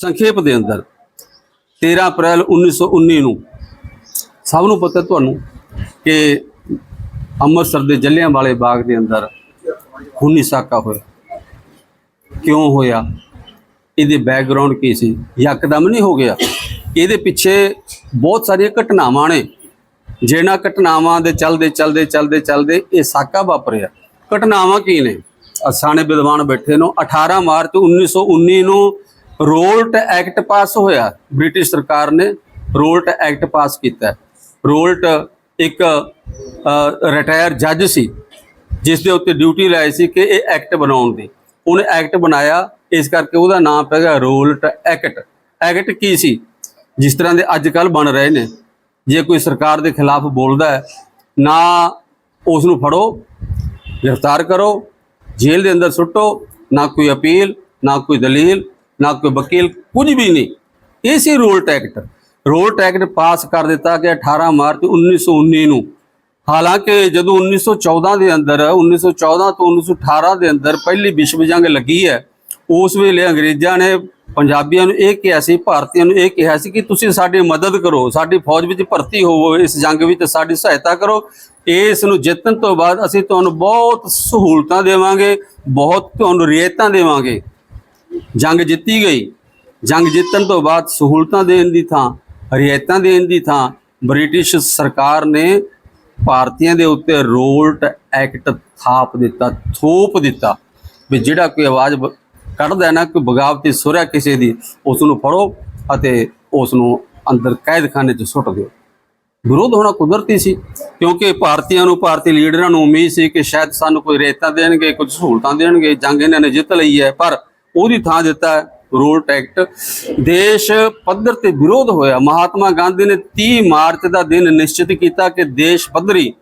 ਸੰਖੇਪ ਦੇ ਅੰਦਰ 13 ਅਪ੍ਰੈਲ 1919 ਨੂੰ ਸਭ ਨੂੰ ਪਤਾ ਤੁਹਾਨੂੰ ਕਿ ਅੰਮ੍ਰਿਤਸਰ ਦੇ ਜਲਿਆਂਵਾਲੇ ਬਾਗ ਦੇ ਅੰਦਰ ਖੂਨੀ ਸਾਕਾ ਹੋਇਆ। ਕਿਉਂ ਹੋਇਆ? ਇਹਦੇ ਬੈਕਗ੍ਰਾਉਂਡ ਕੀ ਸੀ? ਯਕਦਮ ਨਹੀਂ ਹੋ ਗਿਆ। ਇਹਦੇ ਪਿੱਛੇ ਬਹੁਤ ਸਾਰੀਆਂ ਘਟਨਾਵਾਂ ਨੇ। ਜਿਹਨਾਂ ਘਟਨਾਵਾਂ ਦੇ ਚੱਲਦੇ ਚੱਲਦੇ ਚੱਲਦੇ ਚੱਲਦੇ ਇਹ ਸਾਕਾ ਵਾਪਰਿਆ। ਘਟਨਾਵਾਂ ਕੀ ਨੇ? ਅਸਾਨੇ ਵਿਦਵਾਨ ਬੈਠੇ ਨੂੰ। 18 ਮਾਰਚ 1919 ਨੂੰ ਰੋਲਟ ਐਕਟ ਪਾਸ ਹੋਇਆ ਬ੍ਰਿਟਿਸ਼ ਸਰਕਾਰ ਨੇ ਰੋਲਟ ਐਕਟ ਪਾਸ ਕੀਤਾ। ਰੋਲਟ ਇੱਕ ਰਿਟਾਇਰ ਜੱਜ ਸੀ, ਜਿਸ ਦੇ ਉੱਤੇ ਡਿਊਟੀ ਲਾਈ ਸੀ ਕਿ ਇਹ ਐਕਟ ਬਣਾਉਣ ਦੀ। ਉਹਨੇ ਐਕਟ ਬਣਾਇਆ, ਇਸ ਕਰਕੇ ਉਹਦਾ ਨਾਮ ਪੈ ਗਿਆ ਰੋਲਟ ਐਕਟ ਐਕਟ ਕੀ ਸੀ? ਜਿਸ ਤਰ੍ਹਾਂ ਦੇ ਅੱਜ ਕੱਲ ਬਣ ਰਹੇ ਨੇ, ਜੇ ਕੋਈ ਸਰਕਾਰ ਦੇ ਖਿਲਾਫ ਬੋਲਦਾ ਹੈ, ਨਾ ਉਸ ਨੂੰ ਫੜੋ, ਗ੍ਰਿਫਤਾਰ ਕਰੋ, ਜੇਲ੍ਹ ਦੇ ਅੰਦਰ ਸੁੱਟੋ, ਨਾ ਕੋਈ ਅਪੀਲ, ਨਾ ਕੋਈ ਦਲੀਲ ਨਾ ਕੋਈ ਵਕੀਲ, ਕੁਝ ਵੀ ਨਹੀਂ। ਇਹ ਸੀ ਰੋਲ ਟੈਕਟ। ਰੋਲ ਟੈਕਟ ਪਾਸ ਕਰ ਦਿੱਤਾ ਗਿਆ 18 ਮਾਰਚ 1919 ਨੂੰ। ਹਾਲਾਂਕਿ ਜਦੋਂ 1914 ਦੇ ਅੰਦਰ 1914 ਤੋਂ 1918 ਦੇ ਅੰਦਰ ਪਹਿਲੀ ਵਿਸ਼ਵ ਜੰਗ ਲੱਗੀ ਹੈ, ਉਸ ਵੇਲੇ ਅੰਗਰੇਜ਼ਾਂ ਨੇ ਪੰਜਾਬੀਆਂ ਨੂੰ ਇਹ ਕਿਹਾ ਸੀ, ਭਾਰਤੀਆਂ ਨੂੰ ਇਹ ਕਿਹਾ ਸੀ ਕਿ ਤੁਸੀਂ ਸਾਡੀ ਮਦਦ ਕਰੋ, ਸਾਡੀ ਫੌਜ ਵਿੱਚ ਭਰਤੀ ਹੋਵੋ, ਇਸ ਜੰਗ ਵਿੱਚ ਸਾਡੀ ਸਹਾਇਤਾ ਕਰੋ। ਇਸ ਨੂੰ ਜਿੱਤਣ ਤੋਂ ਬਾਅਦ ਅਸੀਂ ਤੁਹਾਨੂੰ ਬਹੁਤ ਸਹੂਲਤਾਂ ਦੇਵਾਂਗੇ, ਬਹੁਤ ਤੁਹਾਨੂੰ ਰਿਆਇਤਾਂ ਦੇਵਾਂਗੇ। ਜੰਗ ਜਿੱਤੀ ਗਈ। ਜੰਗ ਜਿੱਤਣ ਤੋਂ ਬਾਅਦ ਸਹੂਲਤਾਂ ਦੇਣ ਦੀ ਥਾਂ, ਰਿਆਇਤਾਂ ਦੇਣ ਦੀ ਥਾਂ ਬ੍ਰਿਟਿਸ਼ ਸਰਕਾਰ ਨੇ ਭਾਰਤੀਆਂ ਦੇ ਉੱਤੇ ਰੋਲਟ ਐਕਟ ਥਾਪ ਦਿੱਤਾ, ਥੋਪ ਦਿੱਤਾ ਵੀ ਜਿਹੜਾ ਕੋਈ ਆਵਾਜ਼ ਕੱਢਦਾ ਨਾ, ਕੋਈ ਬਗਾਵਤੀ ਸੁਰਿਆ ਕਿਸੇ ਦੀ ਉਸ ਨੂੰ ਫੜੋ ਅਤੇ ਉਸ ਨੂੰ ਅੰਦਰ ਕੈਦਖਾਨੇ 'ਚ ਸੁੱਟ ਦਿਓ। ਵਿਰੋਧ ਹੋਣਾ ਕੁਦਰਤੀ ਸੀ, ਕਿਉਂਕਿ ਭਾਰਤੀਆਂ ਨੂੰ, ਭਾਰਤੀ ਲੀਡਰਾਂ ਨੂੰ ਉਮੀਦ ਸੀ ਕਿ ਸ਼ਾਇਦ ਸਾਨੂੰ ਕੋਈ ਰੇਤਾਂ ਦੇਣਗੇ, ਕੁਝ ਸਹੂਲਤਾਂ ਦੇਣਗੇ, ਜੰਗ ਇਹਨਾਂ ਨੇ ਜਿੱਤ ਲਈ ਹੈ, ਪਰ ਉਹਦੀ ਥਾਂ ਦਿੱਤਾ ਹੈ ਰੋਲਟ ਐਕਟ। ਦੇਸ਼ ਪੱਧਰ ਤੇ ਵਿਰੋਧ ਹੋਇਆ। ਮਹਾਤਮਾ ਗਾਂਧੀ ਨੇ 30 ਮਾਰਚ ਦਾ ਦਿਨ ਨਿਸ਼ਚਿਤ ਕੀਤਾ ਕਿ ਦੇਸ਼ ਪੱਧਰੀ,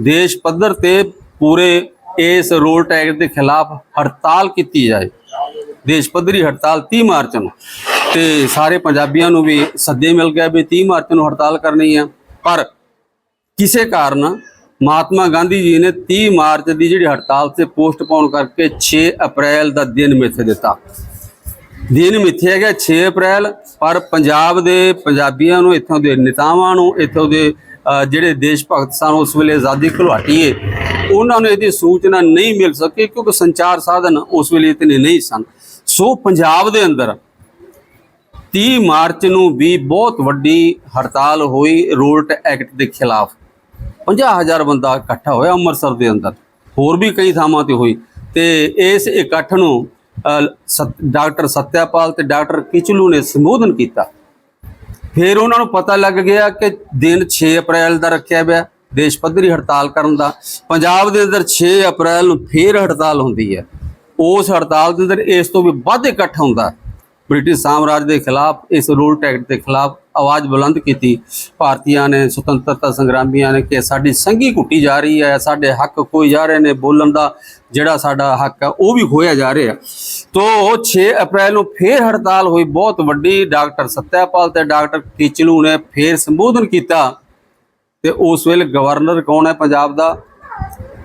ਦੇਸ਼ ਪੱਧਰ ਤੇ ਪੂਰੇ ਇਸ ਰੋਲਟ ਐਕਟ ਦੇ ਖਿਲਾਫ ਹੜਤਾਲ ਕੀਤੀ ਜਾਏ। ਦੇਸ਼ ਪੱਧਰੀ ਹੜਤਾਲ 30 ਮਾਰਚ ਨੂੰ। ਤੇ ਸਾਰੇ ਪੰਜਾਬੀਆਂ ਨੂੰ ਵੀ ਸੱਦੇ ਮਿਲ ਗਿਆ ਵੀ 30 ਮਾਰਚ ਨੂੰ ਹੜਤਾਲ ਕਰਨੀ ਹੈ ਪਰ ਕਿਸੇ ਕਾਰਨ ਮਹਾਤਮਾ ਗਾਂਧੀ ਜੀ ਨੇ 30 ਮਾਰਚ ਦੀ ਜਿਹੜੀ ਹੜਤਾਲ ਤੇ ਪੋਸਟਪੋਨ ਕਰਕੇ 6 ਅਪ੍ਰੈਲ ਦਾ ਦਿਨ ਮਿੱਥੇ ਦਿੱਤਾ। ਦਿਨ ਮਿੱਥਿਆ ਗਿਆ 6 ਅਪ੍ਰੈਲ, ਪਰ ਪੰਜਾਬ ਦੇ ਪੰਜਾਬੀਆਂ ਨੂੰ, ਇੱਥੋਂ ਦੇ ਨੇਤਾਵਾਂ ਨੂੰ, ਇੱਥੋਂ ਦੇ ਜਿਹੜੇ ਦੇਸ਼ ਭਗਤ ਸਨ, ਉਸ ਵੇਲੇ ਆਜ਼ਾਦੀ ਘੁਲਾਟੀਏ, ਉਹਨਾਂ ਨੂੰ ਇਹਦੀ ਸੂਚਨਾ ਨਹੀਂ ਮਿਲ ਸਕੀ, ਕਿਉਂਕਿ ਸੰਚਾਰ ਸਾਧਨ ਉਸ ਵੇਲੇ ਇਤਨੇ ਨਹੀਂ ਸਨ। ਸੋ ਪੰਜਾਬ ਦੇ ਅੰਦਰ 30 ਮਾਰਚ ਨੂੰ ਵੀ ਬਹੁਤ ਵੱਡੀ ਹੜਤਾਲ ਹੋਈ ਰੋਲਟ ਐਕਟ ਦੇ ਖਿਲਾਫ। 50000 ਬੰਦਾ ਇਕੱਠਾ ਹੋਇਆ ਅੰਮ੍ਰਿਤਸਰ ਦੇ ਅੰਦਰ। ਹੋਰ ਵੀ ਕਈ ਥਾਵਾਂ ਤੇ ਹੋਈ। ਤੇ ਇਸ ਇਕੱਠ ਨੂੰ ਸਤ- ਡਾਕਟਰ ਸਤਿਆਪਾਲ ਤੇ ਡਾਕਟਰ ਕਿਚਲੂ ਨੇ ਸੰਬੋਧਨ ਕੀਤਾ। ਫਿਰ ਉਹਨਾਂ ਨੂੰ ਪਤਾ ਲੱਗ ਗਿਆ ਕਿ ਦਿਨ 6 ਅਪ੍ਰੈਲ ਦਾ ਰੱਖਿਆ ਗਿਆ ਦੇਸ਼ ਪੱਧਰੀ ਹੜਤਾਲ ਕਰਨ ਦਾ। ਪੰਜਾਬ ਦੇ ਅੰਦਰ 6 ਅਪ੍ਰੈਲ ਨੂੰ ਫੇਰ ਹੜਤਾਲ ਹੁੰਦੀ ਹੈ। ਉਸ ਹੜਤਾਲ ਦੇ ਅੰਦਰ ਇਸ ਤੋਂ ਵੀ ਵੱਧ ਇਕੱਠ ਹੁੰਦਾ। ਬ੍ਰਿਟਿਸ਼ ਸਾਮਰਾਜ ਦੇ ਖਿਲਾਫ, ਇਸ ਰੂਲ ਟੈਕਟ ਦੇ ਖਿਲਾਫ ਆਵਾਜ਼ ਬੁਲੰਦ ਕੀਤੀ। ਭਾਰਤੀਆਂ ਨੇ ਸੁਤੰਤਰਤਾ ਸੰਗਰਾਮੀਆਂ ਨੇ ਕਿ ਸਾਡੀ ਸੰਗੀ ਘੁੱਟੀ ਜਾ ਰਹੀ ਹੈ, ਸਾਡੇ ਹੱਕ ਖੋਏ ਜਾ ਰਹੇ ਨੇ ਬੋਲਣ ਦਾ, ਜਿਹੜਾ ਸਾਡਾ ਹੱਕ ਹੈ, ਉਹ ਵੀ ਖੋਇਆ ਜਾ ਰਿਹਾ ਤੋ 6 ਅਪ੍ਰੈਲ ਨੂੰ ਫੇਰ ਹੜਤਾਲ ਹੋਈ, ਬਹੁਤ ਵੱਡੀ, ਡਾਕਟਰ ਸਤਿਆਪਾਲ ਤੇ ਡਾਕਟਰ ਕਿਚਲੂ ਨੇ ਫੇਰ ਸੰਬੋਧਨ ਕੀਤਾ। ਤੇ ਉਸ ਵੇਲੇ ਗਵਰਨਰ ਕੌਣ ਹੈ ਪੰਜਾਬ ਦਾ?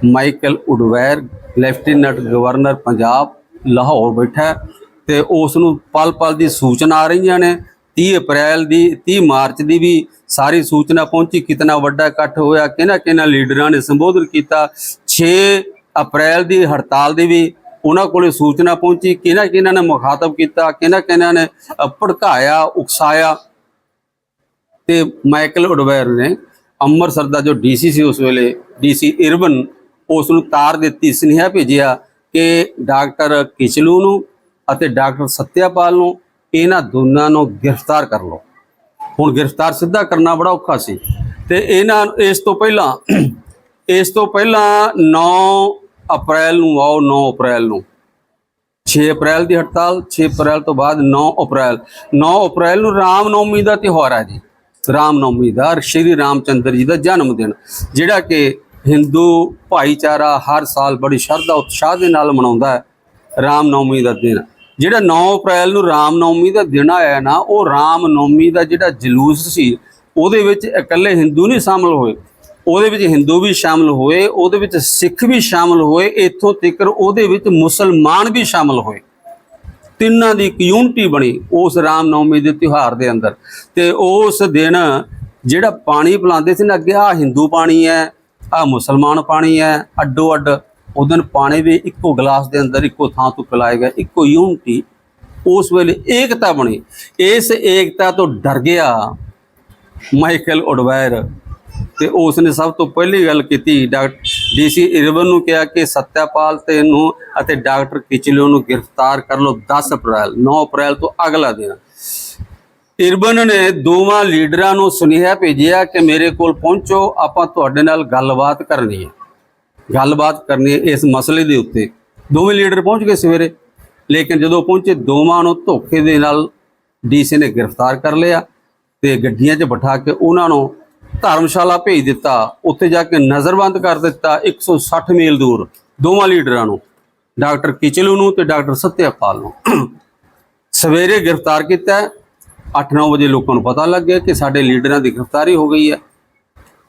Michael O'Dwyer, lieutenant governor Punjab, Lahore ਬੈਠਾ ਤੇ ਉਸ ਨੂੰ ਪਲ ਪਲ ਦੀ ਸੂਚਨਾ ਆ ਰਹੀਆਂ ਨੇ। 30 ਅਪ੍ਰੈਲ ਦੀ 30 ਮਾਰਚ ਦੀ ਵੀ ਸਾਰੀ ਸੂਚਨਾ ਪਹੁੰਚੀ। ਕਿਤਨਾ ਵੱਡਾ ਇਕੱਠ ਹੋਇਆ ਕਿਹਨਾਂ ਕਿਹਨਾਂ ਲੀਡਰਾਂ ਨੇ ਸੰਬੋਧਨ ਕੀਤਾ। 6 ਅਪ੍ਰੈਲ ਦੀ ਹੜਤਾਲ ਦੀ ਵੀ ਉਹਨਾਂ ਕੋਲੇ ਸੂਚਨਾ ਪਹੁੰਚੀ। ਕਿਹਨਾਂ ਕਿਹਨਾਂ ਨੇ ਮੁਖਾਤਬ ਕੀਤਾ ਕਿਹਨਾਂ ਕਿਹਨਾਂ ਨੇ ਭੜਕਾਇਆ, ਉਕਸਾਇਆ। ਤੇ ਮਾਈਕਲ ਉਡਵੈਰ ਨੇ ਅੰਮ੍ਰਿਤਸਰ ਦਾ ਜੋ ਡੀਸੀ ਸੀ ਉਸ ਵੇਲੇ, ਡੀਸੀ ਇਰਵਨ ਉਸ ਨੂੰ ਤਾਰ ਦਿੱਤੀ, ਸੁਨੇਹਾ ਭੇਜਿਆ ਕਿ ਡਾਕਟਰ ਕਿਚਲੂ ਨੂੰ ਅਤੇ ਡਾਕਟਰ ਸਤਿਆਪਾਲ ਨੂੰ ਇਹਨਾਂ ਦੋਨਾਂ ਨੂੰ ਗ੍ਰਿਫਤਾਰ ਕਰ ਲਓ। ਹੁਣ ਗ੍ਰਿਫਤਾਰ ਸਿੱਧਾ ਕਰਨਾ ਬੜਾ ਔਖਾ ਸੀ ਤੇ ਇਹਨਾਂ ਇਸ ਤੋਂ ਪਹਿਲਾਂ, ਇਸ ਤੋਂ ਪਹਿਲਾਂ 9 ਅਪ੍ਰੈਲ ਨੂੰ ਆਓ 9 ਅਪ੍ਰੈਲ ਨੂੰ। 6 ਅਪ੍ਰੈਲ ਦੀ ਹੜਤਾਲ 6 ਅਪ੍ਰੈਲ ਤੋਂ ਬਾਅਦ 9 ਅਪ੍ਰੈਲ। 9 ਅਪ੍ਰੈਲ ਨੂੰ ਰਾਮ ਨੌਮੀ ਦਾ ਤਿਉਹਾਰ ਹੈ ਜੀ। ਰਾਮ ਨੌਮੀ ਦਾ, ਸ਼੍ਰੀ ਰਾਮਚੰਦਰ ਜੀ ਦਾ ਜਨਮ ਦਿਨ ਜਿਹੜਾ ਕਿ ਹਿੰਦੂ ਭਾਈਚਾਰਾ ਹਰ ਸਾਲ ਬੜੀ ਸ਼ਰਧਾ, ਉਤਸ਼ਾਹ ਦੇ ਨਾਲ ਮਨਾਉਂਦਾ ਹੈ। ਰਾਮ ਨੌਮੀ ਦਾ ਦਿਨ। ਜਿਹੜਾ 9 ਅਪ੍ਰੈਲ ਨੂੰ ਰਾਮ ਨੌਮੀ ਦਾ ਦਿਨ ਆਇਆ ਨਾ, ਉਹ ਰਾਮ ਨੌਮੀ ਦਾ ਜਿਹੜਾ ਜਲੂਸ ਸੀ, ਉਹਦੇ ਵਿੱਚ ਇਕੱਲੇ ਹਿੰਦੂ ਨਹੀਂ ਸ਼ਾਮਲ ਹੋਏ। ਉਹਦੇ ਵਿੱਚ ਹਿੰਦੂ ਵੀ ਸ਼ਾਮਲ ਹੋਏ, ਉਹਦੇ ਵਿੱਚ ਸਿੱਖ ਵੀ ਸ਼ਾਮਲ ਹੋਏ, ਇੱਥੋਂ ਤੱਕ ਉਹਦੇ ਵਿੱਚ ਮੁਸਲਮਾਨ ਵੀ ਸ਼ਾਮਲ ਹੋਏ। ਤਿੰਨਾਂ ਦੀ ਕਮਿਊਨਿਟੀ ਬਣੀ ਉਸ ਰਾਮ ਨੌਮੀ ਦੇ ਤਿਉਹਾਰ ਦੇ ਅੰਦਰ। ਤੇ ਉਸ ਦਿਨ ਜਿਹੜਾ ਪਾਣੀ ਪਿਲਾਉਂਦੇ ਸੀ ਨਾ ਅੱਗੇ ਆ ਹਿੰਦੂ ਪਾਣੀ ਹੈ ਆ ਮੁਸਲਮਾਨ ਪਾਣੀ ਹੈ ਅੱਡੋ ਅੱਡ ਉਹ ਦਿਨ ਪਾਣੀ ਵੀ ਇੱਕੋ ਗਲਾਸ ਦੇ ਅੰਦਰ ਇੱਕੋ ਥਾਂ ਤੋਂ ਪਿਲਾਇਆ ਗਿਆ, ਇੱਕੋ ਯੂਨਿਟੀ। ਉਸ ਵੇਲੇ ਏਕਤਾ ਬਣੀ। ਇਸ ਏਕਤਾ ਤੋਂ ਡਰ ਗਿਆ ਮਾਈਕਲ ਉਡਵਾਇਰ ਤੇ ਉਸ ਨੇ ਸਭ ਤੋਂ ਪਹਿਲੀ ਗੱਲ ਕੀਤੀ ਡਾਕਟਰ ਡੀਸੀ ਇਰਵਨ ਨੂੰ ਕਿਹਾ ਕਿ ਸਤਿਆਪਾਲ ਤੇ ਨੂੰ ਅਤੇ ਡਾਕਟਰ ਕਿਚਲਿਓ ਨੂੰ ਗ੍ਰਿਫਤਾਰ ਕਰ ਲਓ 10 ਅਪ੍ਰੈਲ 9 ਅਪ੍ਰੈਲ ਤੋਂ ਅਗਲਾ ਦਿਨ। ਇਰਬਨ ਨੇ ਦੋਵਾਂ ਲੀਡਰਾਂ ਨੂੰ ਸੁਨੇਹਾ ਭੇਜਿਆ ਕਿ ਮੇਰੇ ਕੋਲ ਪਹੁੰਚੋ, ਆਪਾਂ ਤੁਹਾਡੇ ਨਾਲ ਗੱਲਬਾਤ ਕਰਨੀ ਹੈ। ਗੱਲਬਾਤ ਕਰਨੀ ਹੈ ਇਸ ਮਸਲੇ ਦੇ ਉੱਤੇ। ਦੋਵੇਂ ਲੀਡਰ ਪਹੁੰਚ ਗਏ ਸਵੇਰੇ, ਲੇਕਿਨ ਜਦੋਂ ਪਹੁੰਚੇ, ਦੋਵਾਂ ਨੂੰ ਧੋਖੇ ਦੇ ਨਾਲ ਡੀਸੀ ਨੇ ਗ੍ਰਿਫਤਾਰ ਕਰ ਲਿਆ ਤੇ ਗੱਡੀਆਂ 'ਚ ਬਿਠਾ ਕੇ ਉਹਨਾਂ ਨੂੰ ਧਰਮਸ਼ਾਲਾ ਭੇਜ ਦਿੱਤਾ। ਉੱਥੇ ਜਾ ਕੇ ਨਜ਼ਰਬੰਦ ਕਰ ਦਿੱਤਾ 160 ਮੀਲ ਦੂਰ ਦੋਵਾਂ ਲੀਡਰਾਂ ਨੂੰ, ਡਾਕਟਰ ਕਿਚਲੂ ਨੂੰ ਤੇ ਡਾਕਟਰ ਸਤਿਆਪਾਲ ਨੂੰ। ਸਵੇਰੇ ਗ੍ਰਿਫਤਾਰ ਕੀਤਾ 8-9 ਵਜੇ ਲੋਕਾਂ ਨੂੰ ਪਤਾ ਲੱਗ ਗਿਆ ਕਿ ਸਾਡੇ ਲੀਡਰਾਂ ਦੀ ਗ੍ਰਿਫਤਾਰੀ ਹੋ ਗਈ ਹੈ।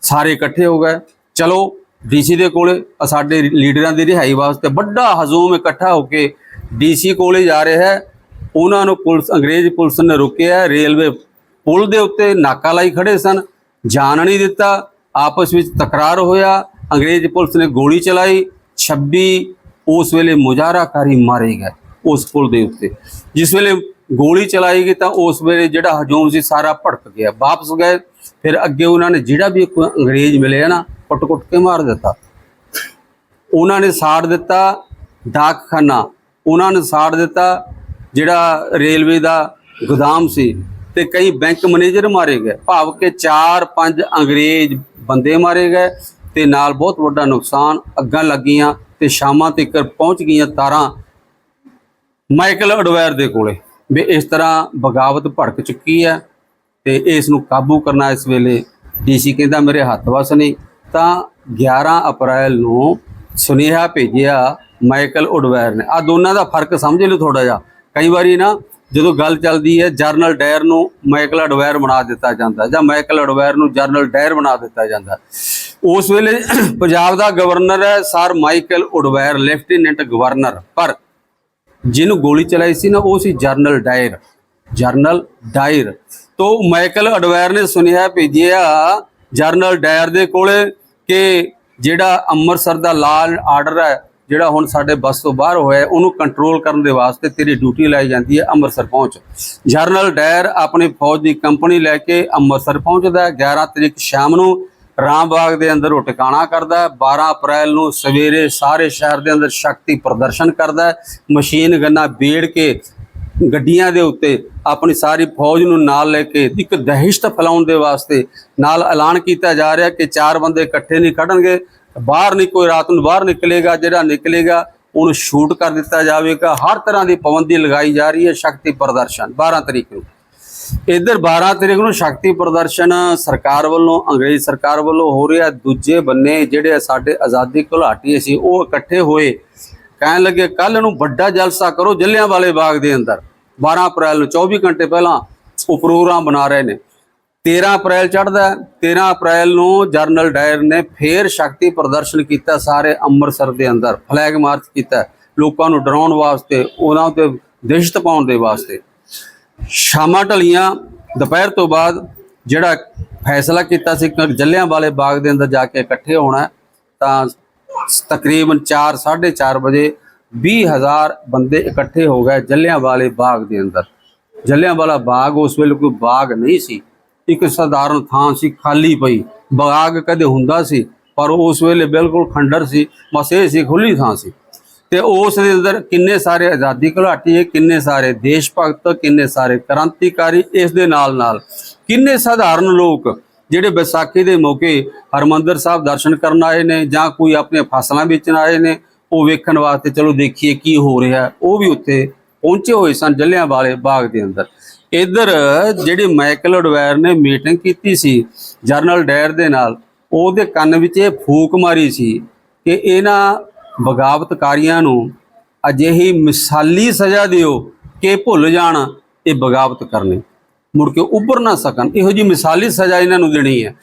ਸਾਰੇ ਇਕੱਠੇ ਹੋ ਗਏ। ਚਲੋ ਡੀਸੀ ਦੇ ਕੋਲੇ ਸਾਡੇ ਲੀਡਰਾਂ ਦੀ ਰਿਹਾਈ ਵਾਸਤੇ ਵੱਡਾ ਹਜੂਮ ਇਕੱਠਾ ਹੋ ਕੇ ਡੀਸੀ ਕੋਲੇ ਜਾ ਰਿਹਾ ਹੈ। ਉਹਨਾਂ ਨੂੰ ਪੁਲਿਸ, ਅੰਗਰੇਜ਼ ਪੁਲਿਸ ਨੇ ਰੋਕਿਆ ਰੇਲਵੇ ਪੁਲ ਦੇ ਉੱਤੇ ਨਾਕਾ ਲਾਈ ਖੜੇ ਸਨ। ਜਾਣ ਨਹੀਂ ਦਿੱਤਾ। ਆਪਸ ਵਿੱਚ ਤਕਰਾਰ ਹੋਇਆ। ਅੰਗਰੇਜ਼ ਪੁਲਿਸ ਨੇ ਗੋਲੀ ਚਲਾਈ। 26 ਉਸ ਵੇਲੇ ਮੁਜ਼ਾਹਰਾਕਾਰੀ ਮਾਰੇ ਗਏ ਉਸ ਪੁਲ ਦੇ ਉੱਤੇ। ਜਿਸ ਵੇਲੇ ਗੋਲੀ ਚਲਾਈ ਗਈ ਤਾਂ ਉਸ ਵੇਲੇ ਜਿਹੜਾ ਹਜੂਮ ਸੀ ਸਾਰਾ ਭੜਕ ਗਿਆ, ਵਾਪਸ ਗਏ। ਫਿਰ ਅੱਗੇ ਉਹਨਾਂ ਨੇ ਜਿਹੜਾ ਵੀ ਕੋਈ ਅੰਗਰੇਜ਼ ਮਿਲਿਆ ਨਾ ਕੁੱਟ-ਕੁੱਟ ਕੇ ਮਾਰ ਦਿੱਤਾ। ਉਹਨਾਂ ਨੇ ਸਾੜ ਦਿੱਤਾ ਡਾਕਖਾਨਾ। ਉਹਨਾਂ ਨੇ ਸਾੜ ਦਿੱਤਾ ਜਿਹੜਾ ਰੇਲਵੇ ਦਾ ਗੋਦਾਮ ਸੀ ਤੇ ਕਈ ਬੈਂਕ ਮੈਨੇਜਰ ਮਾਰੇ ਗਏ। ਭਾਵ ਕਿ 4-5 ਅੰਗਰੇਜ਼ ਬੰਦੇ ਮਾਰੇ ਗਏ ਤੇ ਨਾਲ ਬਹੁਤ ਵੱਡਾ ਨੁਕਸਾਨ, ਅੱਗਾਂ ਲੱਗੀਆਂ ਤੇ ਸ਼ਾਮਾਂ ਤੱਕ ਪਹੁੰਚ ਗਈਆਂ ਤਾਰਾਂ ਮਾਈਕਲ ਅਡਵੈਰ ਦੇ ਕੋਲੇ। ਵੀ ਇਸ ਤਰ੍ਹਾਂ ਬਗਾਵਤ ਭੜਕ ਚੁੱਕੀ ਹੈ ਤੇ ਇਸ ਨੂੰ ਕਾਬੂ ਕਰਨਾ ਇਸ ਵੇਲੇ ਡੀਸੀ ਕਹਿੰਦਾ ਮੇਰੇ ਹੱਥ ਵਸ ਨਹੀਂ। ਤਾਂ 11 ਅਪ੍ਰੈਲ ਨੂੰ ਸੁਨੇਹਾ ਭੇਜਿਆ ਮਾਈਕਲ ਉਡਵਾਇਰ ਨੇ। ਆ ਦੋਨਾਂ ਦਾ ਫ਼ਰਕ ਸਮਝ ਲਓ ਥੋੜਾ ਜਿਹਾ। ਕਈ ਵਾਰੀ ਨਾ ਜਦੋਂ ਗੱਲ ਚੱਲਦੀ ਹੈ, ਜਰਨਲ ਡਾਇਰ ਨੂੰ ਮਾਈਕਲ ਅਡਵੈਰ ਬਣਾ ਦਿੱਤਾ ਜਾਂਦਾ, ਜਾਂ ਮਾਈਕਲ ਅਡਵੈਰ ਨੂੰ ਜਰਨਲ ਡਾਇਰ ਬਣਾ ਦਿੱਤਾ ਜਾਂਦਾ। ਉਸ ਵੇਲੇ ਪੰਜਾਬ ਦਾ ਗਵਰਨਰ ਹੈ sir Michael O'Dwyer lieutenant governor. ਪਰ ਜਿਹਨੂੰ ਗੋਲੀ ਚਲਾਈ ਸੀ ਨਾ, ਉਹ ਸੀ ਜਰਨਲ ਡਾਇਰ। General Dyer. ਤੋਂ ਮਾਈਕਲ ਅਡਵੈਰ ਨੇ ਸੁਨੇਹਾ ਭੇਜਿਆ ਜਰਨਲ ਡਾਇਰ ਦੇ ਕੋਲੇ ਕਿ ਜਿਹੜਾ ਅੰਮ੍ਰਿਤਸਰ ਦਾ ਲਾਲ ਆਰਡਰ ਹੈ, ਜਿਹੜਾ ਹੁਣ ਸਾਡੇ ਬਸ ਤੋਂ ਬਾਹਰ ਹੋਇਆ ਉਹਨੂੰ ਕੰਟਰੋਲ ਕਰਨ ਦੇ ਵਾਸਤੇ ਤੇਰੀ ਡਿਊਟੀ ਲਾਈ ਜਾਂਦੀ ਹੈ ਅੰਮ੍ਰਿਤਸਰ ਪਹੁੰਚ। ਜਰਨਲ ਡਾਇਰ ਆਪਣੀ ਫੌਜ ਦੀ ਕੰਪਨੀ ਲੈ ਕੇ ਅੰਮ੍ਰਿਤਸਰ ਪਹੁੰਚਦਾ ਹੈ। 11 ਤਰੀਕ ਸ਼ਾਮ ਨੂੰ ਰਾਮਬਾਗ ਦੇ ਅੰਦਰ ਉਹ ਟਿਕਾਣਾ ਕਰਦਾ ਹੈ। 12 ਅਪ੍ਰੈਲ ਨੂੰ ਸਵੇਰੇ ਸਾਰੇ ਸ਼ਹਿਰ ਦੇ ਅੰਦਰ ਸ਼ਕਤੀ ਪ੍ਰਦਰਸ਼ਨ ਕਰਦਾ ਮਸ਼ੀਨ ਗੰਨਾ ਬੇੜ ਕੇ ਗੱਡੀਆਂ ਦੇ ਉੱਤੇ ਆਪਣੀ ਸਾਰੀ ਫੌਜ ਨੂੰ ਨਾਲ ਲੈ ਕੇ ਇੱਕ ਦਹਿਸ਼ਤ ਫੈਲਾਉਣ ਦੇ ਵਾਸਤੇ ਨਾਲ ਐਲਾਨ ਕੀਤਾ ਜਾ ਰਿਹਾ ਕਿ ਚਾਰ ਬੰਦੇ ਇਕੱਠੇ ਨਹੀਂ ਖੜਨਗੇ, ਬਾਹਰ ਨਹੀਂ, ਕੋਈ ਰਾਤ ਨੂੰ ਬਾਹਰ ਨਿਕਲੇਗਾ, ਜਿਹੜਾ ਨਿਕਲੇਗਾ ਉਹਨੂੰ ਸ਼ੂਟ ਕਰ ਦਿੱਤਾ ਜਾਵੇਗਾ। ਹਰ ਤਰ੍ਹਾਂ ਦੀ ਪਾਬੰਦੀ ਲਗਾਈ ਜਾ ਰਹੀ ਹੈ, ਸ਼ਕਤੀ ਪ੍ਰਦਰਸ਼ਨ। 12 ਤਰੀਕ ਨੂੰ। ਇਧਰ 12 ਤਰੀਕ ਨੂੰ ਸ਼ਕਤੀ ਪ੍ਰਦਰਸ਼ਨ ਸਰਕਾਰ ਵੱਲੋਂ, ਅੰਗਰੇਜ਼ ਸਰਕਾਰ ਵੱਲੋਂ ਹੋ ਰਿਹਾ। ਦੂਜੇ ਬੰਨੇ ਜਿਹੜੇ ਸਾਡੇ ਆਜ਼ਾਦੀ ਘੁਲਾਟੀਏ ਸੀ, ਉਹ ਇਕੱਠੇ ਹੋਏ। ਕਹਿਣ ਲੱਗੇ ਕੱਲ ਨੂੰ ਵੱਡਾ ਜਲਸਾ ਕਰੋ ਜੱਲਿਆਂ ਵਾਲੇ ਬਾਗ ਦੇ ਅੰਦਰ। 12 ਅਪ੍ਰੈਲ ਨੂੰ 24 ਘੰਟੇ ਪਹਿਲਾਂ ਉਹ ਪ੍ਰੋਗਰਾਮ ਬਣਾ ਰਹੇ ਨੇ 13 ਅਪ੍ਰੈਲ ਚੜ੍ਹਦਾ ਹੈ। 13 ਅਪ੍ਰੈਲ ਨੂੰ ਜਰਨਲ ਡਾਇਰ ਨੇ ਫੇਰ ਸ਼ਕਤੀ ਪ੍ਰਦਰਸ਼ਨ ਕੀਤਾ ਸਾਰੇ ਅੰਮ੍ਰਿਤਸਰ ਦੇ ਅੰਦਰ, ਫਲੈਗ ਮਾਰਚ ਕੀਤਾ ਲੋਕਾਂ ਨੂੰ ਡਰਾਉਣ ਵਾਸਤੇ, ਉਹਨਾਂ ਤੇ ਦਹਿਸ਼ਤ ਪਾਉਣ ਦੇ ਵਾਸਤੇ ਸ਼ਾਮਾਂ ਢਲੀਆਂ, ਦੁਪਹਿਰ ਤੋਂ ਬਾਅਦ ਜਿਹੜਾ ਫੈਸਲਾ ਕੀਤਾ ਸੀ ਕਿ ਜੱਲਿਆਂ ਵਾਲੇ ਬਾਗ ਦੇ ਅੰਦਰ ਜਾ ਕੇ ਇਕੱਠੇ ਹੋਣਾ ਤਾਂ ਤਕਰੀਬਨ 4 4:30 ਵਜੇ 20000 ਬੰਦੇ ਇਕੱਠੇ ਹੋ ਗਏ ਜੱਲਿਆਂ ਬਾਗ ਦੇ ਅੰਦਰ। ਜੱਲਿਆਂ ਬਾਗ ਉਸ ਵੇਲੇ ਕੋਈ ਬਾਗ ਨਹੀਂ ਸੀ। ਇੱਕ ਸਧਾਰਨ ਥਾਂ ਸੀ, ਖਾਲੀ ਪਈ। ਬਾਗ ਕਦੇ ਹੁੰਦਾ ਸੀ, ਪਰ ਉਸ ਵੇਲੇ ਬਿਲਕੁਲ ਖੰਡਰ ਸੀ, ਬਸ ਇਹ ਸੀ ਖੁੱਲੀ ਥਾਂ ਸੀ। ਤੇ ਉਸ ਦੇ ਅੰਦਰ ਕਿੰਨੇ ਸਾਰੇ ਆਜ਼ਾਦੀ ਘੁਲਾਟੀਏ ਕਿੰਨੇ ਸਾਰੇ ਦੇਸ਼ ਭਗਤ, ਕਿੰਨੇ ਸਾਰੇ ਕ੍ਰਾਂਤੀਕਾਰੀ ਇਸ ਦੇ ਨਾਲ ਨਾਲ ਕਿੰਨੇ ਸਧਾਰਨ ਲੋਕ ਜਿਹੜੇ ਵਿਸਾਖੀ ਦੇ ਮੌਕੇ ਹਰਮੰਦਰ ਸਾਹਿਬ ਦਰਸ਼ਨ ਕਰਨ ਆਏ ਨੇ ਜਾਂ ਕੋਈ ਆਪਣੇ ਫਸਲਾਂ ਵੇਚਣ ਆਏ ਨੇ ਉਹ ਵੇਖਣ ਵਾਸਤੇ ਚਲੋ ਦੇਖੀਏ ਕੀ ਹੋ ਰਿਹਾ। ਉਹ ਵੀ ਉੱਥੇ ਪਹੁੰਚੇ ਹੋਏ ਸਨ ਜੱਲਿਆਂ ਵਾਲੇ ਬਾਗ ਦੇ ਅੰਦਰ। ਇਧਰ ਜਿਹੜੀ ਮਾਈਕਲ ਅਡਵੈਰ ਨੇ ਮੀਟਿੰਗ ਕੀਤੀ ਸੀ ਜਰਨਲ ਡਾਇਰ ਦੇ ਨਾਲ, ਉਹਦੇ ਕੰਨ ਵਿੱਚ ਇਹ ਫੂਕ ਮਾਰੀ ਸੀ ਕਿ ਇਹਨਾਂ ਬਗਾਵਤਕਾਰੀਆਂ ਨੂੰ ਅਜਿਹੀ ਮਿਸਾਲੀ ਸਜ਼ਾ ਦਿਓ ਕਿ ਭੁੱਲ ਜਾਣ ਇਹ ਬਗਾਵਤ ਕਰਨੀ। ਮੁੜ ਕੇ ਉੱਭਰ ਨਾ ਸਕਣ। ਇਹੋ ਜੀ ਮਿਸਾਲੀ ਸਜ਼ਾ ਇਹਨਾਂ ਨੂੰ ਦੇਣੀ ਹੈ।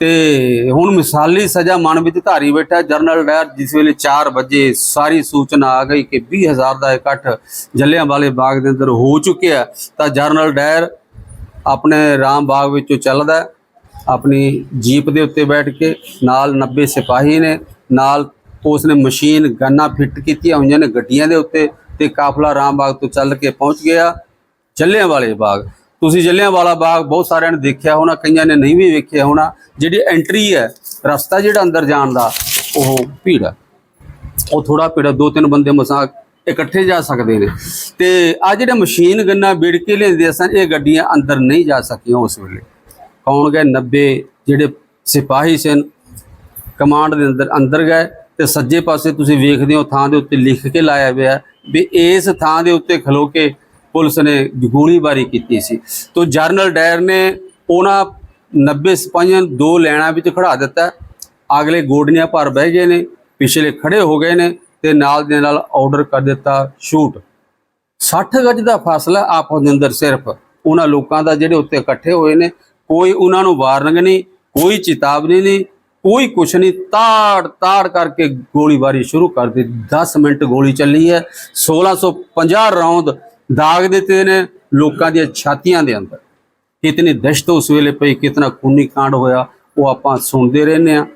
ਤੇ ਹੁਣ ਮਿਸਾਲੀ ਸਜ਼ਾ ਮਨ ਵਿੱਚ ਧਾਰੀ ਬੈਠਾ, ਜਰਨਲ ਡਾਇਰ ਜਿਸ ਵੇਲੇ 4 ਵਜੇ ਸਾਰੀ ਸੂਚਨਾ ਆ ਗਈ ਕਿ 20000 ਦਾ ਇਕੱਠ ਜੱਲਿਆਂਵਾਲੇ ਬਾਗ ਦੇ ਅੰਦਰ ਹੋ ਚੁੱਕਿਆ ਤਾਂ ਜਰਨਲ ਡਾਇਰ ਆਪਣੇ ਰਾਮ ਬਾਗ ਵਿੱਚੋਂ ਚੱਲਦਾ ਆਪਣੀ ਜੀਪ ਦੇ ਉੱਤੇ ਬੈਠ ਕੇ ਨਾਲ 90 ਸਿਪਾਹੀ ਨੇ, ਨਾਲ ਉਸਨੇ ਮਸ਼ੀਨ, ਗੰਨਾ ਫਿੱਟ ਕੀਤੀਆਂ ਹੋਈਆਂ ਨੇ ਗੱਡੀਆਂ ਦੇ ਉੱਤੇ ਤੇ ਕਾਫਲਾ ਰਾਮ ਬਾਗ ਤੋਂ ਚੱਲ ਕੇ ਪਹੁੰਚ ਗਿਆ ਜੱਲਿਆਂਵਾਲੇ ਬਾਗ। ਤੁਸੀਂ ਜੱਲਿਆਂਵਾਲਾ ਬਾਗ ਬਹੁਤ ਸਾਰਿਆਂ ਨੇ ਦੇਖਿਆ ਹੋਣਾ, ਕਈਆਂ ਨੇ ਨਹੀਂ ਵੀ ਵੇਖਿਆ ਹੋਣਾ। ਜਿਹੜੀ ਐਂਟਰੀ ਹੈ, ਰਸਤਾ ਜਿਹੜਾ ਅੰਦਰ ਜਾਣ ਦਾ, ਉਹ ਭੀੜ ਹੈ। ਉਹ ਥੋੜਾ ਭੀੜ ਹੈ, ਦੋ ਤਿੰਨ ਬੰਦੇ ਮਸਾਂ ਇਕੱਠੇ ਜਾ ਸਕਦੇ ਨੇ। ਤੇ ਆ ਜਿਹੜੇ ਮਸ਼ੀਨ ਗੰਨਾ ਵਿੜ ਕੇ ਲੈਂਦੇ ਸਨ, ਇਹ ਗੱਡੀਆਂ ਅੰਦਰ ਨਹੀਂ ਜਾ ਸਕੀਆਂ ਉਸ ਵੇਲੇ। ਕੌਣ ਗਏ? 90 ਜਿਹੜੇ ਸਿਪਾਹੀ ਸਨ, ਕਮਾਂਡ ਦੇ ਅੰਦਰ ਅੰਦਰ ਗਏ ਤੇ ਸੱਜੇ ਪਾਸੇ ਤੁਸੀਂ ਵੇਖਦੇ ਹੋ ਥਾਂ ਦੇ ਉੱਤੇ ਲਿਖ ਕੇ ਲਾਇਆ ਹੋਇਆ ਵੀ ਇਸ ਥਾਂ ਦੇ ਉੱਤੇ ਖਲੋ ਕੇ ਪੁਲਿਸ ਨੇ ਗੋਲੀਬਾਰੀ ਕੀਤੀ ਸੀ। ਤੋਂ ਜਰਨਲ ਡਾਇਰ ਨੇ ਉਹਨਾਂ 90 ਸਿਪਾਹੀਆਂ ਨੂੰ ਦੋ ਲੈਣਾ ਵਿੱਚ ਖੜਾ ਦਿੱਤਾ। ਅਗਲੇ ਗੋਡਨੀਆਂ ਭਰ ਬਹਿ ਗਏ ਨੇ, ਪਿਛਲੇ ਖੜੇ ਹੋ ਗਏ ਨੇ ਤੇ ਨਾਲ ਦੇ ਨਾਲ ਆਰਡਰ ਕਰ ਦਿੱਤਾ ਸ਼ੂਟ। 60 ਗਜ ਦਾ ਫਾਸਲਾ ਆਪਸ ਦੇ ਅੰਦਰ ਸਿਰਫ। ਉਹਨਾਂ ਲੋਕਾਂ ਦਾ ਜਿਹੜੇ ਉੱਤੇ ਇਕੱਠੇ ਹੋਏ ਨੇ, ਕੋਈ ਉਹਨਾਂ ਨੂੰ ਵਾਰਨਿੰਗ ਨਹੀਂ, ਕੋਈ ਚੇਤਾਵਨੀ ਨਹੀਂ, ਕੋਈ ਕੁਛ ਨਹੀਂ। ਤਾੜ ਤਾੜ ਕਰਕੇ ਗੋਲੀਬਾਰੀ ਸ਼ੁਰੂ ਕਰ ਦਿੱਤੀ। 10 ਮਿੰਟ ਗੋਲੀ ਚੱਲੀ ਹੈ। 1650 ਰੌਂਦ ਦਾਗ ਦਿੱਤੇ ਨੇ ਲੋਕਾਂ ਦੀਆਂ ਛਾਤੀਆਂ ਦੇ ਅੰਦਰ। ਕਿਤਨੀ ਦਹਿਸ਼ਤ ਉਸ ਵੇਲੇ ਪਈ, ਕਿਤਨਾ ਖੂਨੀ ਕਾਂਡ ਹੋਇਆ, ਉਹ ਆਪਾਂ ਸੁਣਦੇ ਰਹਿੰਦੇ ਆ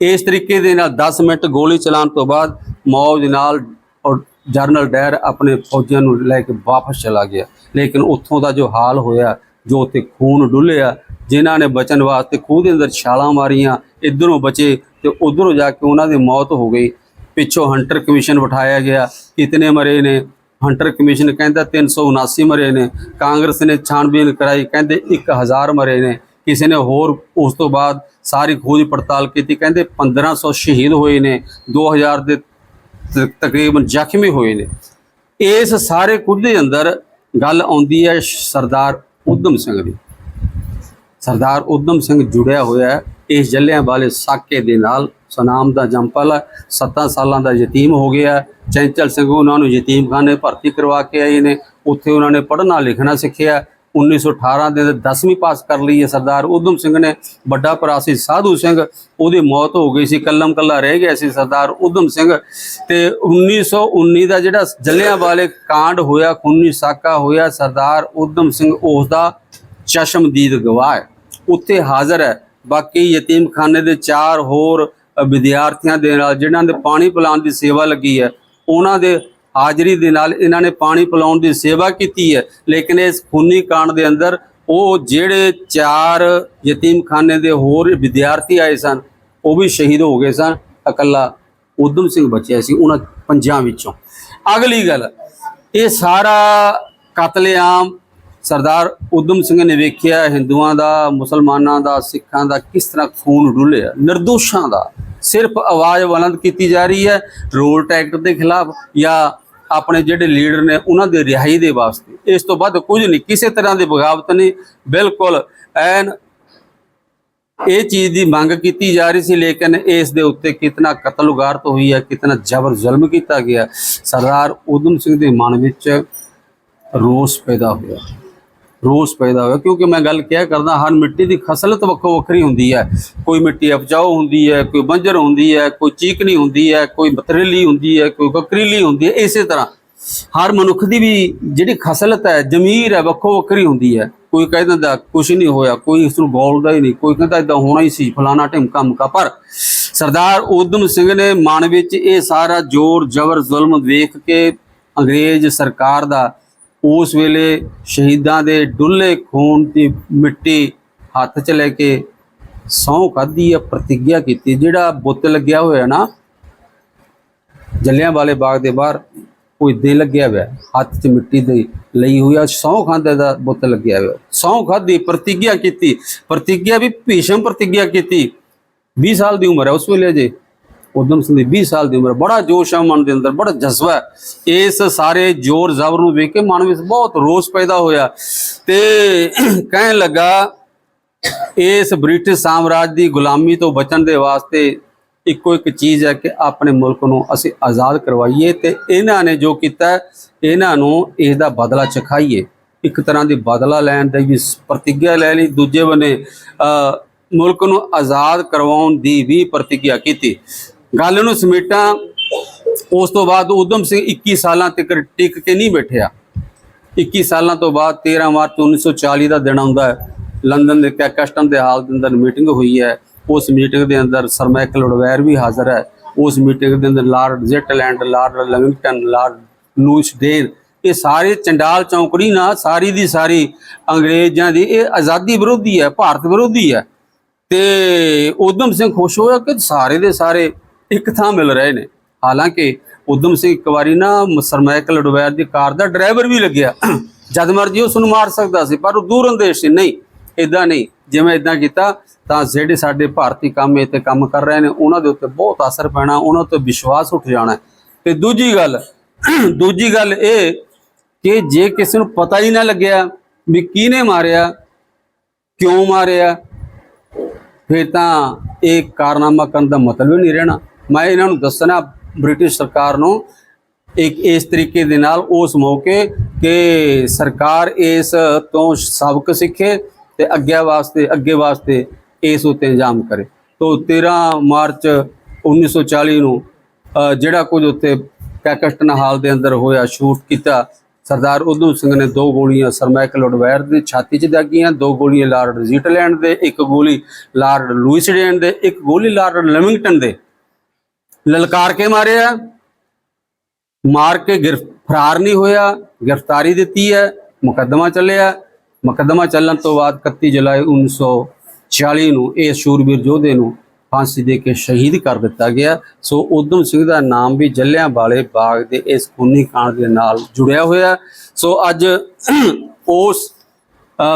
ਇਸ ਤਰੀਕੇ ਦੇ ਨਾਲ 10 ਮਿੰਟ ਗੋਲੀ ਚਲਾਉਣ ਤੋਂ ਬਾਅਦ ਮੌਜ ਨਾਲ ਔਰ ਜਰਨਲ ਡਾਇਰ ਆਪਣੇ ਫੌਜੀਆਂ ਨੂੰ ਲੈ ਕੇ ਵਾਪਸ ਚਲਾ ਗਿਆ। ਲੇਕਿਨ ਉੱਥੋਂ ਦਾ ਜੋ ਹਾਲ ਹੋਇਆ, ਜੋ ਉੱਥੇ ਖੂਨ ਡੁੱਲਿਆ, ਜਿਨ੍ਹਾਂ ਨੇ ਬਚਣ ਵਾਸਤੇ ਖੂਹ ਦੇ ਅੰਦਰ ਛਾਲਾਂ ਮਾਰੀਆਂ, ਇਧਰੋਂ ਬਚੇ ਤੇ ਉਧਰੋਂ ਜਾ ਕੇ ਉਹਨਾਂ ਦੀ ਮੌਤ ਹੋ ਗਈ। ਪਿੱਛੋਂ ਹੰਟਰ ਕਮਿਸ਼ਨ ਬਿਠਾਇਆ ਗਿਆ, ਕਿਤਨੇ ਮਰੇ ਨੇ ਹੰਟਰ ਕਮਿਸ਼ਨ ਕਹਿੰਦਾ 379 ਮਰੇ ਨੇ, ਕਾਂਗਰਸ ਨੇ ਛਾਣਬੀਨ ਕਰਾਈ, ਕਹਿੰਦੇ 1000 ਮਰੇ ਨੇ। ਕਿਸੇ ਨੇ ਹੋਰ ਉਸ ਤੋਂ ਬਾਅਦ ਸਾਰੀ ਖੋਜ ਪੜਤਾਲ ਕੀਤੀ, ਕਹਿੰਦੇ 1500 ਸ਼ਹੀਦ ਹੋਏ ਨੇ 2000 ਦੇ ਤਕਰੀਬਨ ਜ਼ਖਮੀ ਹੋਏ ਨੇ। ਇਸ ਸਾਰੇ ਕੁਝ ਦੇ ਅੰਦਰ ਗੱਲ ਆਉਂਦੀ ਹੈ ਸਰਦਾਰ ਉਦਮ ਸਿੰਘ ਦੀ। ਸਰਦਾਰ ਉਦਮ ਸਿੰਘ ਜੁੜਿਆ ਹੋਇਆ ਹੈ। ਇਸ ਜੱਲਿਆਂ ਵਾਲੇ ਸਾਕੇ ਦੇ ਨਾਲ ਸਨਾਮ ਦਾ ਜੰਪਲ ਹੈ 7 ਸਾਲਾਂ ਦਾ ਯਤੀਮ ਹੋ ਗਿਆ। ਚੈਂਚਲ ਸਿੰਘ ਉਹਨਾਂ ਨੂੰ ਯਤੀਮਖਾਨੇ ਭਰਤੀ ਕਰਵਾ ਕੇ ਆਏ ਨੇ। ਉੱਥੇ ਉਹਨਾਂ ਨੇ ਪੜ੍ਹਨਾ ਲਿਖਣਾ ਸਿੱਖਿਆ। 1918 ਦੇ ਅੰਦਰ 10ਵੀਂ ਪਾਸ ਕਰ ਲਈ ਹੈ ਸਰਦਾਰ ਉਦਮ ਸਿੰਘ ਨੇ। ਵੱਡਾ ਭਰਾ ਸੀ ਸਾਧੂ ਸਿੰਘ। ਉਹਦੀ ਮੌਤ ਹੋ ਗਈ ਸੀ। ਕੱਲਮ ਕੱਲਾ ਰਹਿ ਗਿਆ ਸੀ ਸਰਦਾਰ ਉਦਮ ਸਿੰਘ। ਤੇ 1919 ਦਾ ਜਿਹੜਾ ਜੱਲਿਆਂ ਵਾਲੇ ਕਾਂਡ ਹੋਇਆ, ਖੂਨੀ ਸਾਕਾ ਹੋਇਆ, ਸਰਦਾਰ ਉਦਮ ਸਿੰਘ ਉਸ ਦਾ ਚਸ਼ਮਦੀਦ ਗਵਾਹ ਹੈ। ਉੱਥੇ ਹਾਜ਼ਰ ਹੈ। ਬਾਕੀ ਯਤੀਮਖਾਨੇ ਦੇ ਚਾਰ ਹੋਰ ਵਿਦਿਆਰਥੀਆਂ ਦੇ ਨਾਲ ਜਿਨ੍ਹਾਂ ਦੇ ਪਾਣੀ ਪਿਲਾਉਣ ਦੀ ਸੇਵਾ ਲੱਗੀ ਹੈ, ਉਹਨਾਂ ਦੇ ਹਾਜ਼ਰੀ ਦੇ ਨਾਲ ਇਹਨਾਂ ਨੇ ਪਾਣੀ ਪਿਲਾਉਣ ਦੀ ਸੇਵਾ ਕੀਤੀ ਹੈ। ਲੇਕਿਨ ਇਸ ਖੂਨੀ ਕਾਂਡ ਦੇ ਅੰਦਰ ਉਹ ਜਿਹੜੇ ਚਾਰ ਯਤੀਮਖਾਨੇ ਦੇ ਹੋਰ ਵਿਦਿਆਰਥੀ ਆਏ ਸਨ, ਉਹ ਵੀ ਸ਼ਹੀਦ ਹੋ ਗਏ ਸਨ। ਇਕੱਲਾ ਉਦਮ ਸਿੰਘ ਬਚਿਆ ਸੀ, ਉਹਨਾਂ ਪੰਜਾਂ ਵਿੱਚੋਂ। ਅਗਲੀ ਗੱਲ, ਇਹ ਸਾਰਾ ਕਤਲੇਆਮ ਸਰਦਾਰ ਉਦਮ ਸਿੰਘ ਨੇ ਵੇਖਿਆ ਹਿੰਦੂਆਂ ਦਾ, ਮੁਸਲਮਾਨਾਂ ਦਾ, ਸਿੱਖਾਂ ਦਾ ਕਿਸ ਤਰ੍ਹਾਂ ਖੂਨ ਡੁੱਲਿਆ, ਨਿਰਦੋਸ਼ਾਂ ਦਾ। ਸਿਰਫ ਆਵਾਜ਼ ਬੁਲੰਦ ਕੀਤੀ ਜਾ ਰਹੀ ਹੈ, ਰੋਲ ਟੈਕਟ ਦੇ ਖਿਲਾਫ ਜਾਂ ਆਪਣੇ ਜਿਹੜੇ ਲੀਡਰ ਨੇ ਉਹਨਾਂ ਦੇ ਰਿਹਾਈ ਦੇ ਵਾਸਤੇ। ਇਸ ਤੋਂ ਵੱਧ ਕੁਝ ਨਹੀਂ, ਕਿਸੇ ਤਰ੍ਹਾਂ ਦੀ ਬਗਾਵਤ ਨਹੀਂ। ਬਿਲਕੁਲ ਐਨ ਇਹ ਚੀਜ਼ ਦੀ ਮੰਗ ਕੀਤੀ ਜਾ ਰਹੀ ਸੀ, ਲੇਕਿਨ ਇਸ ਦੇ ਉੱਤੇ ਕਿਤਨਾ ਕਤਲਗਾਰਤ ਹੋਈ ਹੈ, ਕਿਤਨਾ ਜ਼ਬਰ ਜ਼ੁਲਮ ਕੀਤਾ ਗਿਆ। ਸਰਦਾਰ ਉਦਮ ਸਿੰਘ ਦੇ ਮਨ ਵਿੱਚ ਰੋਸ ਪੈਦਾ ਹੋਇਆ। ਰੋਸ ਪੈਦਾ ਹੋਇਆ। ਕਿਉਂਕਿ ਮੈਂ ਗੱਲ ਕਿਹਾ ਕਰਦਾ, ਹਰ ਮਿੱਟੀ ਦੀ ਖਸਲਤ ਵੱਖੋ ਵੱਖਰੀ ਹੁੰਦੀ ਹੈ। ਕੋਈ ਮਿੱਟੀ ਉਪਜਾਊ ਹੁੰਦੀ ਹੈ, ਕੋਈ ਬੰਜਰ ਹੁੰਦੀ ਹੈ, ਕੋਈ ਚੀਕਣੀ ਹੁੰਦੀ ਹੈ, ਕੋਈ ਬਤਰੇਲੀ ਹੁੰਦੀ ਹੈ, ਕੋਈ ਬੱਕਰੀਲੀ ਹੁੰਦੀ ਹੈ, ਇਸੇ ਤਰ੍ਹਾਂ। ਹਰ ਮਨੁੱਖ ਦੀ ਵੀ ਜਿਹੜੀ ਖਸਲਤ ਹੈ, ਜ਼ਮੀਰ ਹੈ, ਵੱਖੋ ਵੱਖਰੀ ਹੁੰਦੀ ਹੈ। ਕੋਈ ਕਹਿ ਦਿੰਦਾ ਕੁਝ ਨਹੀਂ ਹੋਇਆ, ਕੋਈ ਇਸ ਨੂੰ ਗੌਲਦਾ ਹੀ ਨਹੀਂ, ਕੋਈ ਕਹਿੰਦਾ ਇਦਾਂ ਹੋਣਾ ਹੀ ਸੀ, ਫਲਾਣਾ ਢਿਮਕਾ ਮੁਕਾ। ਪਰ ਸਰਦਾਰ ਉਦਮ ਸਿੰਘ ਨੇ ਮਨ ਵਿੱਚ ਇਹ ਸਾਰਾ ਜ਼ੋਰ, ਜ਼ਬਰ, ਜ਼ੁਲਮ ਵੇਖ ਕੇ ਅੰਗਰੇਜ਼ ਸਰਕਾਰ ਦਾ ਉਸ ਵੇਲੇ ਸ਼ਹੀਦਾਂ ਦੇ ਡੁੱਲੇ ਖੂਨ ਦੀ ਮਿੱਟੀ ਹੱਥ 'ਚ ਲੈ ਕੇ ਸਹੁੰ ਖਾਧੀ ਆ ਪ੍ਰਤੀਗਿਆ ਕੀਤੀ, ਜਿਹੜਾ ਬੁੱਤ ਲੱਗਿਆ ਹੋਇਆ ਨਾ ਜੱਲਿਆਂ ਵਾਲੇ ਬਾਗ ਦੇ ਬਾਹਰ ਕੋਈ ਦੇ ਲੱਗਿਆ ਹੋਇਆ, ਹੱਥ 'ਚ ਮਿੱਟੀ ਦੇ ਲਈ ਹੋਈ ਆ, ਸਹੁੰ ਖਾਂਦੇ ਦਾ ਬੁੱਤ ਲੱਗਿਆ ਹੋਇਆ। ਸਹੁੰ ਖਾਧੀ, ਪ੍ਰਤੀਗਿਆ ਕੀਤੀ, ਪ੍ਰਤੀਗਿਆ ਵੀ ਭੀਸ਼ਮ ਪ੍ਰਤੀਗਿਆ ਕੀਤੀ 20 ਸਾਲ ਦੀ ਉਮਰ ਹੈ ਉਸ ਵੇਲੇ ਜੇ ਉਦਮ ਸਿੰਘ ਦੀ 20 ਸਾਲ ਦੀ ਉਮਰ ਬੜਾ ਜੋਸ਼ ਹੈ ਮਨ ਦੇ ਅੰਦਰ ਬੜਾ ਜਜ਼ਬਾ ਇਸ ਸਾਰੇ ਜ਼ੋਰ ਜ਼ਬਰ ਨੂੰ ਵੇਖ ਕੇ ਮਨ ਵਿੱਚ ਬਹੁਤ ਰੋਸ ਪੈਦਾ ਹੋਇਆ। ਤੇ ਕਹਿਣ ਲੱਗਾ ਇਸ ਬ੍ਰਿਟਿਸ਼ ਸਾਮਰਾਜ ਦੀ ਗੁਲਾਮੀ ਤੋਂ ਬਚਣ ਦੇ ਵਾਸਤੇ ਇੱਕੋ ਇੱਕ ਚੀਜ਼ ਹੈ ਕਿ ਆਪਣੇ ਮੁਲਕ ਨੂੰ ਅਸੀਂ ਆਜ਼ਾਦ ਕਰਵਾਈਏ ਤੇ ਇਹਨਾਂ ਨੇ ਜੋ ਕੀਤਾ ਇਹਨਾਂ ਨੂੰ ਇਸ ਦਾ ਬਦਲਾ ਚਖਾਈਏ। ਇੱਕ ਤਰ੍ਹਾਂ ਦੀ ਬਦਲਾ ਲੈਣ ਦੀ ਵੀ ਪ੍ਰਤੀਗਿਆ ਲੈ ਲਈ ਦੂਜੇ ਬੰਨੇ ਅ, ਮੁਲਕ ਨੂੰ ਆਜ਼ਾਦ ਕਰਵਾਉਣ ਦੀ ਵੀ ਪ੍ਰਤੀਗਿਆ ਕੀਤੀ। ਗੱਲ ਨੂੰ ਸਮੇਟਾਂ, ਉਸ ਤੋਂ ਬਾਅਦ ਉਦਮ ਸਿੰਘ 21 ਸਾਲਾਂ ਤੱਕ ਟਿਕ ਕੇ ਨਹੀਂ ਬੈਠਿਆ। 21 ਸਾਲਾਂ ਤੋਂ ਬਾਅਦ 13 ਮਾਰਚ 1940 ਦਾ ਦਿਨ ਆਉਂਦਾ ਹੈ। ਲੰਡਨ ਦੇ ਕੈ ਕਸਟਮ ਦੇ ਹਾਲ ਦੇ ਅੰਦਰ ਮੀਟਿੰਗ ਹੋਈ ਹੈ। ਉਸ ਮੀਟਿੰਗ ਦੇ ਅੰਦਰ ਸਰ ਮਾਈਕਲ ਉਡਵੈਰ ਵੀ ਹਾਜ਼ਰ ਹੈ। ਉਸ ਮੀਟਿੰਗ ਦੇ ਅੰਦਰ lord Zetland, lord Lamington lord Louis Dane ਇਹ ਸਾਰੇ ਚੰਡਾਲ ਚੌਂਕੜੀ ਨਾਲ ਸਾਰੀ ਦੀ ਸਾਰੀ ਅੰਗਰੇਜ਼ਾਂ ਦੀ, ਇਹ ਆਜ਼ਾਦੀ ਵਿਰੋਧੀ ਹੈ, ਭਾਰਤ ਵਿਰੋਧੀ ਹੈ। ਤੇ ਉਦਮ ਸਿੰਘ ਖੁਸ਼ ਹੋਇਆ ਕਿ ਸਾਰੇ ਦੇ ਸਾਰੇ ਇੱਕ ਥਾਂ ਮਿਲ ਰਹੇ ਨੇ। ਹਾਲਾਂਕਿ ਉਦਮ ਸਿੰਘ ਇੱਕ ਵਾਰੀ ਨਾ ਸਰਮਾਇਕਲ ਡੁਬੈਰ ਦੀ ਕਾਰ ਦਾ ਡਰਾਈਵਰ ਵੀ ਲੱਗਿਆ। ਜਦ ਮਰਜ਼ੀ ਉਸ ਨੂੰ ਮਾਰ ਸਕਦਾ ਸੀ, ਪਰ ਉਹ ਦੂਰ ਅੰਦੇਸ਼ ਸੀ। ਨਹੀਂ ਇਦਾਂ ਨਹੀਂ। ਜਿਵੇਂ ਇਦਾਂ ਕੀਤਾ, ਤਾਂ ਜਿਹੜੇ ਸਾਡੇ ਭਾਰਤੀ ਕੰਮ ਇੱਥੇ ਕੰਮ ਕਰ ਰਹੇ ਨੇ, ਉਹਨਾਂ ਦੇ ਉੱਤੇ ਬਹੁਤ ਅਸਰ ਪੈਣਾ, ਉਹਨਾਂ ਉੱਤੇ ਵਿਸ਼ਵਾਸ ਉੱਠ ਜਾਣਾ। ਤੇ ਦੂਜੀ ਗੱਲ ਦੂਜੀ ਗੱਲ ਇਹ ਕਿ ਜੇ ਕਿਸੇ ਨੂੰ ਪਤਾ ਹੀ ਨਾ ਲੱਗਿਆ ਵੀ ਕਿਹਨੇ ਮਾਰਿਆ, ਕਿਉਂ ਮਾਰਿਆ, ਫਿਰ ਤਾਂ ਇਹ ਕਾਰਨਾਮਾ ਕਰਨ ਦਾ ਮਤਲਬ ਹੀ ਨਹੀਂ ਰਹਿਣਾ। ਮੈਂ ਇਹਨਾਂ ਨੂੰ ਦੱਸਣਾ ਬ੍ਰਿਟਿਸ਼ ਸਰਕਾਰ ਨੂੰ ਇੱਕ ਇਸ ਤਰੀਕੇ ਦੇ ਨਾਲ ਉਸ ਮੌਕੇ ਕਿ ਸਰਕਾਰ ਇਸ ਤੋਂ ਸਬਕ ਸਿੱਖੇ ਤੇ ਅੱਗੇ ਵਾਸਤੇ ਅੱਗੇ ਵਾਸਤੇ ਇਸ ਉਤੇ ਇੰਜਾਮ ਕਰੇ। ਤੋਂ 13 ਮਾਰਚ 1940 ਨੂੰ ਜਿਹੜਾ ਕੁਝ ਉੱਤੇ ਕੈਕਸਟਨ ਹਾਲ ਦੇ ਅੰਦਰ ਹੋਇਆ, ਸ਼ੂਟ ਕੀਤਾ, ਸਰਦਾਰ ਉਦਮ ਸਿੰਘ ਨੇ ਦੋ ਗੋਲੀਆਂ ਸਰਮਾਈਕਲ ਉਡਵੈਰ ਦੀ ਛਾਤੀ 'ਚ ਦਾਗੀਆਂ, ਦੋ ਗੋਲੀਆਂ ਲਾਰਡ ਜ਼ੀਟਲੈਂਡ ਦੇ, ਇੱਕ ਗੋਲੀ ਲਾਰਡ ਲੂਇਸਡੇਨ ਦੇ, ਇੱਕ ਗੋਲੀ ਲਾਰਡ ਲਿਵਿੰਗਟਨ ਦੇ। ਲਲਕਾਰ ਕੇ ਮਾਰਿਆ। ਮਾਰ ਕੇ ਗਿਰਫ ਫਰਾਰ ਨਹੀਂ ਹੋਇਆ। ਗ੍ਰਿਫਤਾਰੀ ਦਿੱਤੀ ਹੈ। ਮੁਕੱਦਮਾ ਚੱਲਿਆ। ਮੁਕੱਦਮਾ ਚੱਲਣ ਤੋਂ ਬਾਅਦ 31 ਜੁਲਾਈ 1946 ਨੂੰ ਇਹ ਸ਼ੂਰਬੀਰ ਯੋਧੇ ਨੂੰ ਫਾਂਸੀ ਦੇ ਕੇ ਸ਼ਹੀਦ ਕਰ ਦਿੱਤਾ ਗਿਆ। ਸੋ ਉਦਮ ਸਿੰਘ ਦਾ ਨਾਮ ਵੀ ਜੱਲਿਆਂ ਵਾਲੇ ਬਾਗ ਦੇ ਇਸ ਖੂਨੀ ਕਾਂਡ ਦੇ ਨਾਲ ਜੁੜਿਆ ਹੋਇਆ। ਸੋ ਅੱਜ ਉਸ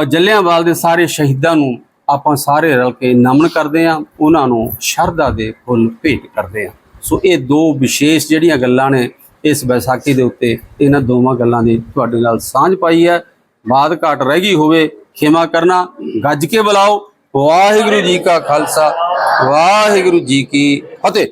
ਅ, ਜੱਲਿਆਂਵਾਲ ਦੇ ਸਾਰੇ ਸ਼ਹੀਦਾਂ ਨੂੰ ਆਪਾਂ ਸਾਰੇ ਰਲ ਕੇ ਨਮਨ ਕਰਦੇ ਹਾਂ। ਉਹਨਾਂ ਨੂੰ ਸ਼ਰਧਾ ਦੇ ਫੁੱਲ ਭੇਟ ਕਰਦੇ ਹਾਂ। ਸੋ ਇਹ ਦੋ ਵਿਸ਼ੇਸ਼ ਜਿਹੜੀਆਂ ਗੱਲਾਂ ਨੇ ਇਸ ਵਿਸਾਖੀ ਦੇ ਉੱਤੇ, ਇਹਨਾਂ ਦੋਵਾਂ ਗੱਲਾਂ ਦੀ ਤੁਹਾਡੇ ਨਾਲ ਸਾਂਝ ਪਾਈ ਹੈ। ਬਾਤ ਘਾਟ ਰਹਿ ਗਈ ਹੋਵੇ, ਖਿਮਾ ਕਰਨਾ, ਗੱਜ ਕੇ ਬੁਲਾਓ। ਵਾਹਿਗੁਰੂ ਜੀ ਕਾ ਖਾਲਸਾ, ਵਾਹਿਗੁਰੂ ਜੀ ਕੀ ਫਤਿਹ।